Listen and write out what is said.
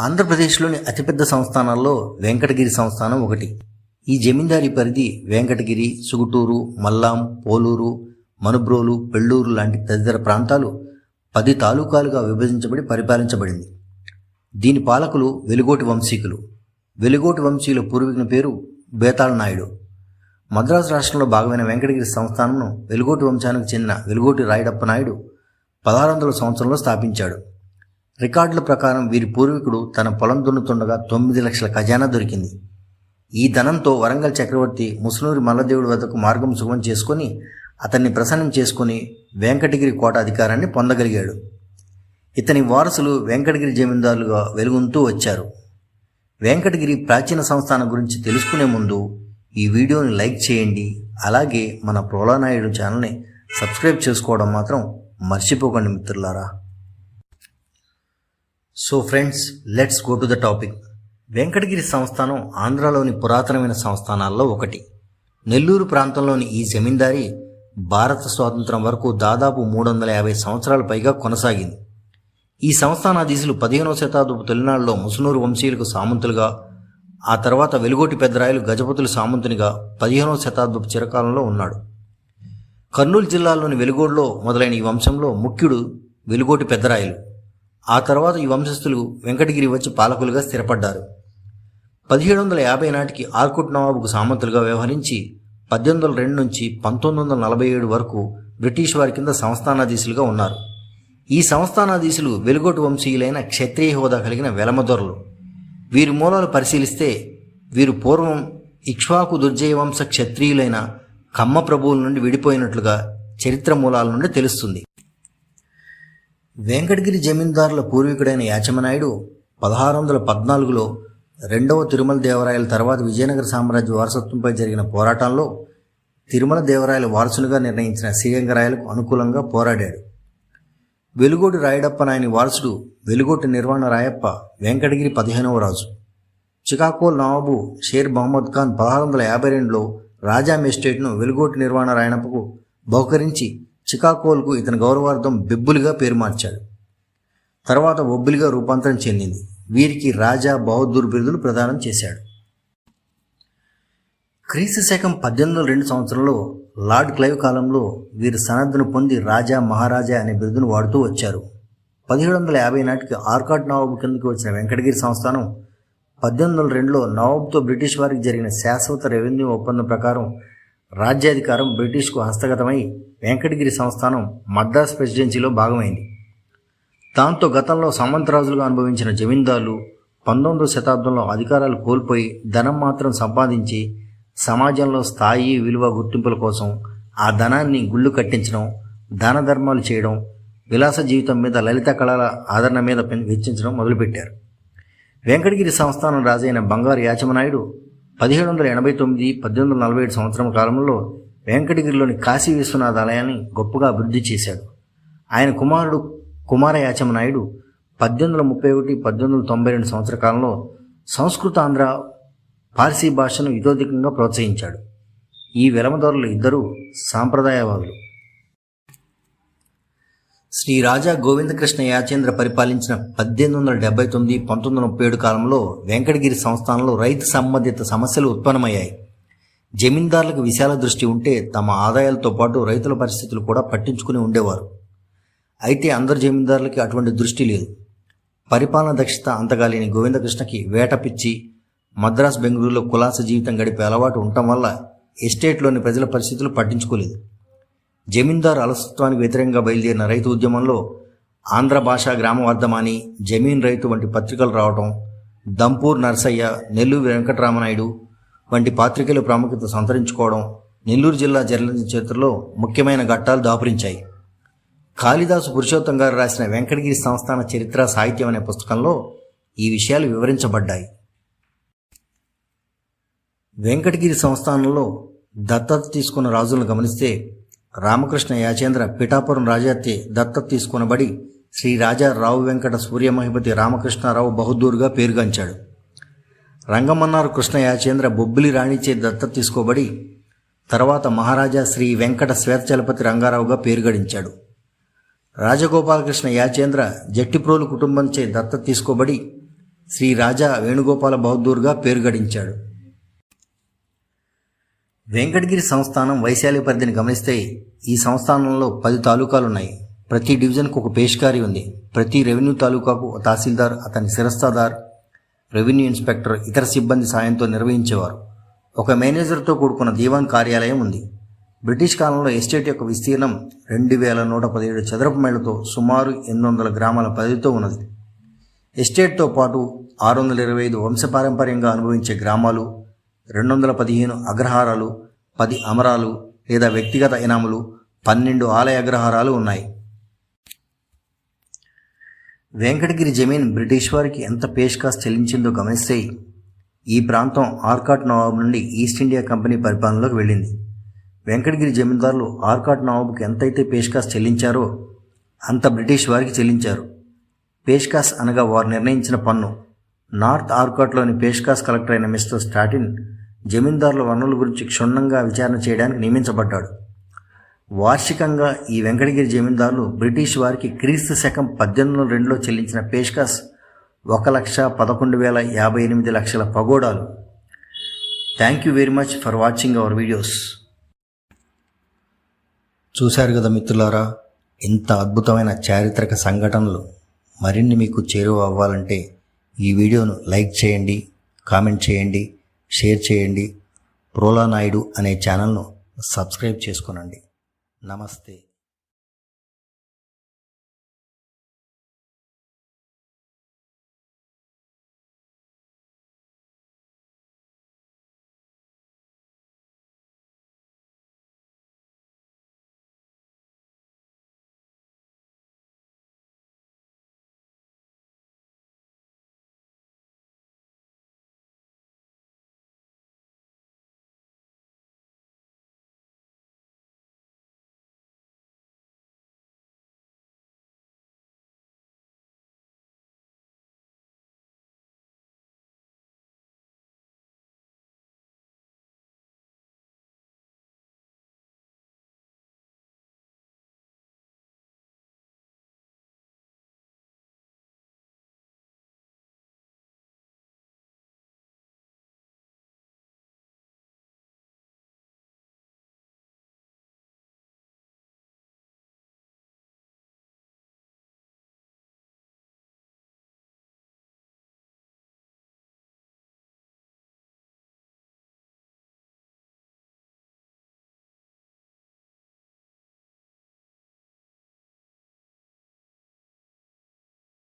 ఆంధ్రప్రదేశ్లోని అతిపెద్ద సంస్థానాల్లో వెంకటగిరి సంస్థానం ఒకటి. ఈ జమీందారీ పరిధి వెంకటగిరి సుగుటూరు మల్లాం పోలూరు మనుబ్రోలు పెళ్ళూరు లాంటి తదితర ప్రాంతాలు పది తాలూకాలుగా విభజించబడి పరిపాలించబడింది. దీని పాలకులు వెలుగోటి వంశీకులు. వెలుగోటి వంశీయుల పూర్వీకుని పేరు బేతాళ నాయుడు. మద్రాసు రాష్ట్రంలో భాగమైన వెంకటగిరి సంస్థానంను వెలుగోటి వంశానికి చెందిన వెలుగోటి రాయుడప్ప నాయుడు పదహారు వందల సంవత్సరంలో స్థాపించాడు. రికార్డుల ప్రకారం వీరి పూర్వీకుడు తన పొలం దున్నుతుండగా తొమ్మిది లక్షల ఖజానా దొరికింది. ఈ ధనంతో వరంగల్ చక్రవర్తి ముసునూరి మల్లదేవుడి వద్దకు మార్గం సుగమం చేసుకొని అతన్ని ప్రసన్నం చేసుకుని వెంకటగిరి కోట అధికారాన్ని పొందగలిగాడు. ఇతని వారసులు వెంకటగిరి జమీందారులుగా వెలుగొంతూ వచ్చారు. వెంకటగిరి ప్రాచీన సంస్థానం గురించి తెలుసుకునే ముందు ఈ వీడియోని లైక్ చేయండి అలాగే మన ప్రోలానాయుడు ఛానల్ని సబ్స్క్రైబ్ చేసుకోవడం మాత్రం మర్చిపోకండి మిత్రులారా. So friends let's go to the topic Venkatagiri సంస్థానం ఆంధ్రాలోని పురాతనమైన సంస్థానాల్లో ఒకటి. నెల్లూరు ప్రాంతంలోని ఈ జమీందారీ భారత స్వాతంత్రం వరకు దాదాపు మూడు వందల యాభై సంవత్సరాల పైగా కొనసాగింది. ఈ సంస్థానాధీశులు పదిహేనవ శతాబ్దపు తొలినాడులో ముసునూరు వంశీయులకు సామంతులుగా ఆ తర్వాత వెలుగోటి పెద్దరాయలు గజపతులు సామంతునిగా పదిహేనవ శతాబ్దపు చిరకాలంలో ఉన్నాడు. కర్నూలు జిల్లాలోని వెలుగోడులో మొదలైన ఈ వంశంలో ముఖ్యుడు వెలుగోటి పెద్దరాయలు. ఆ తర్వాత ఈ వంశస్థులు వెంకటగిరి వచ్చి పాలకులుగా స్థిరపడ్డారు. పదిహేడు వందల యాభై నాటికి ఆర్కుట్ నవాబుకు సామంతులుగా వ్యవహరించి పద్దెనిమిది వందల రెండు నుంచి పంతొమ్మిది వందల నలభై ఏడు వరకు బ్రిటిష్ వారి కింద సంస్థానాధీశులుగా ఉన్నారు. ఈ సంస్థానాధీశులు వెలుగోటు వంశీయులైన క్షత్రియ హోదా కలిగిన వెలమదొరలు. వీరి మూలాలు పరిశీలిస్తే వీరు పూర్వం ఇక్ష్వాకు దుర్జయ వంశ క్షత్రియులైన కమ్మ ప్రభువుల నుండి విడిపోయినట్లుగా చరిత్ర మూలాల నుండి తెలుస్తుంది. వెంకటగిరి జమీందారుల పూర్వీకుడైన యాచమనాయుడు పదహారు వందల పద్నాలుగులో రెండవ తిరుమల దేవరాయల తర్వాత విజయనగర సామ్రాజ్య వారసత్వంపై జరిగిన పోరాటంలో తిరుమల దేవరాయల వారసులుగా నిర్ణయించిన శ్రీరంగరాయలకు అనుకూలంగా పోరాడాడు. వెలుగోటి రాయడప్ప నాయని వారసుడు వెలుగోటి నిర్వాణ రాయప్ప వెంకటగిరి పదిహేనవ రాజు. చికాకోల్ నవాబు షేర్ మహమ్మద్ ఖాన్ పదహారు వందల యాభై రెండులో రాజా ఎస్టేట్ను వెలుగోటి నిర్వాణ రాయనప్పకు బహుకరించి చికాకోల్కు ఇతని గౌరవార్థం బిబ్బులుగా పేరు మార్చాడు. తర్వాత ఒబ్బులిగా రూపాంతరం చెందింది. వీరికి రాజా బహదూర్ బిరుదులు ప్రదానం చేశాడు. క్రీస్తు శకం పద్దెనిమిది వందల రెండు సంవత్సరంలో లార్డ్ క్లైవ్ కాలంలో వీరు సనద్దును పొంది రాజా మహారాజా అనే బిరుదును వాడుతూ వచ్చారు. పదిహేడు వందల యాభై నాటికి ఆర్కాట్ నవాబు కిందకి వచ్చిన వెంకటగిరి సంస్థానం పద్దెనిమిది వందల రెండులో నవాబుతో బ్రిటిష్ వారికి జరిగిన శాశ్వత రెవెన్యూ ఒప్పందం ప్రకారం రాజ్యాధికారం బ్రిటిష్కు హస్తగతమై వెంకటగిరి సంస్థానం మద్రాస్ ప్రెసిడెన్సీలో భాగమైంది. దాంతో గతంలో సామంతరాజులుగా అనుభవించిన జమీందారులు పంతొమ్మిదవ శతాబ్దంలో అధికారాలు కోల్పోయి ధనం మాత్రం సంపాదించి సమాజంలో స్థాయి విలువ గుర్తింపుల కోసం ఆ ధనాన్ని గుళ్ళు కట్టించడం దాన ధర్మాలు చేయడం విలాస జీవితం మీద లలిత కళల ఆదరణ మీద వెచ్చించడం మొదలుపెట్టారు. వెంకటగిరి సంస్థానం రాజైన బంగారు యాచమనాయుడు పదిహేడు వందల ఎనభై తొమ్మిది పద్దెనిమిది వందల నలభై ఏడు సంవత్సరం కాలంలో వెంకటగిరిలోని కాశీ విశ్వనాథ ఆలయాన్ని గొప్పగా అభివృద్ధి చేశాడు. ఆయన కుమారుడు కుమార నాయుడు పద్దెనిమిది వందల ముప్పై ఒకటి పద్దెనిమిది వందల తొంభై రెండు సంవత్సర కాలంలో సంస్కృత ఆంధ్ర పార్సీ భాషను ఇతోధికంగా ప్రోత్సహించాడు. ఈ వెలమదారులు ఇద్దరూ సాంప్రదాయవాదులు. శ్రీ రాజా గోవిందకృష్ణ యాచేంద్ర పరిపాలించిన పద్దెనిమిది వందల డెబ్బై తొమ్మిది పంతొమ్మిది వందల ముప్పై ఏడు కాలంలో వెంకటగిరి సంస్థానంలో రైతు సంబంధిత సమస్యలు ఉత్పన్నమయ్యాయి. జమీందారులకు విశాల దృష్టి ఉంటే తమ ఆదాయాలతో పాటు రైతుల పరిస్థితులు కూడా పట్టించుకుని ఉండేవారు. అయితే అందరు జమీందారులకి అటువంటి దృష్టి లేదు. పరిపాలన దక్షత అంతగాలేని గోవిందకృష్ణకి వేట పిచ్చి మద్రాస్ బెంగళూరులో కులాస జీవితం గడిపే అలవాటు ఉండటం వల్ల ఎస్టేట్లోని ప్రజల పరిస్థితులు పట్టించుకోలేదు. జమీందారు అలసత్వానికి వ్యతిరేకంగా బయలుదేరిన రైతు ఉద్యమంలో ఆంధ్ర భాషా గ్రామవర్ధమాని జమీన్ రైతు వంటి పత్రికలు రావటం దంపూర్ నర్సయ్య నెల్లూరు వెంకటరామనాయుడు వంటి పాత్రికలు ప్రాముఖ్యత సంతరించుకోవడం నెల్లూరు జిల్లా జర్నలిజం చరిత్రలో ముఖ్యమైన ఘట్టాలు దాపురించాయి. కాళిదాసు పురుషోత్తం గారు రాసిన వెంకటగిరి సంస్థాన చరిత్ర సాహిత్యం అనే పుస్తకంలో ఈ విషయాలు వివరించబడ్డాయి. వెంకటగిరి సంస్థానంలో దత్తత తీసుకున్న రాజులను గమనిస్తే రామకృష్ణ యాచేంద్ర పిఠాపురం రాజాత్తే దత్తత తీసుకునబడి శ్రీ రాజా రావు వెంకట సూర్యమహిపతి రామకృష్ణారావు బహదూర్గా పేరుగాంచాడు. రంగమన్నారు కృష్ణ యాచేంద్ర బొబ్బిలి రాణిచే దత్తత తీసుకోబడి తర్వాత మహారాజా శ్రీ వెంకట శ్వేతచలపతి రంగారావుగా పేరు గడించాడు రాజగోపాలకృష్ణ యాచేంద్ర జట్టిప్రోలు కుటుంబంచే దత్తత తీసుకోబడి శ్రీ రాజా వేణుగోపాల బహదూర్గా పేరు గడించాడు వెంకటగిరి సంస్థానం వైశాల్య పరిధిని గమనిస్తే ఈ సంస్థానంలో పది తాలూకాలు ఉన్నాయి ప్రతి డివిజన్కు ఒక పేష్కారి ఉంది. ప్రతి రెవెన్యూ తాలూకాకు తహసీల్దార్ అతని శిరస్తాదార్ రెవెన్యూ ఇన్స్పెక్టర్ ఇతర సిబ్బంది సాయంతో నిర్వహించేవారు. ఒక మేనేజర్తో కూడుకున్న దీవాన్ కార్యాలయం ఉంది. బ్రిటిష్ కాలంలో ఎస్టేట్ యొక్క విస్తీర్ణం రెండు వేల నూట పదిహేడు చదరపు మైళ్ళతో సుమారు ఎనిమిది వందల గ్రామాల పరిధితో ఉన్నది. ఎస్టేట్తో పాటు ఆరు వందల ఇరవై ఐదు వంశపారంపర్యంగా అనుభవించే గ్రామాలు రెండు వందల పదిహేను అగ్రహారాలు పది అమరాలు లేదా వ్యక్తిగత ఇనాములు పన్నెండు ఆలయ అగ్రహారాలు ఉన్నాయి. వెంకటగిరి జమీన్ బ్రిటిష్ వారికి ఎంత పేష్కాస్ చెల్లించిందో గమనిస్తే ఈ ప్రాంతం ఆర్కాట్ నవాబు నుండి ఈస్ట్ ఇండియా కంపెనీ పరిపాలనలోకి వెళ్ళింది. వెంకటగిరి జమీందారులు ఆర్కాట్ నవాబుకి ఎంతైతే పేష్కాస్ చెల్లించారో అంత బ్రిటిష్ వారికి చెల్లించారు. పేష్కాస్ అనగా వారు నిర్ణయించిన పన్ను. నార్త్ ఆర్కాట్లోని పేష్కాస్ కలెక్టర్ అయిన మిస్టర్ స్టాటిన్ జమీందారుల వనరుల గురించి క్షుణ్ణంగా విచారణ చేయడానికి నియమించబడ్డాడు. వార్షికంగా ఈ వెంకటగిరి జమీందారులు బ్రిటిష్ వారికి క్రీస్తు శకం పద్దెనిమిది వందల రెండులో చెల్లించిన పేష్కాస్ ఒక లక్ష పదకొండు వేల యాభై ఎనిమిది లక్షల పగోడాలు. Thank you very much for watching our videos చూశారు కదా మిత్రులారా ఇంత అద్భుతమైన చారిత్రక సంఘటనలు మరిన్ని మీకు చేరువ అవ్వాలంటే ఈ వీడియోను లైక్ చేయండి కామెంట్ చేయండి షేర్ చేయండి. ప్రోలా నాయుడు అనే ఛానల్ను సబ్స్క్రైబ్ చేసుకోనండి. నమస్తే.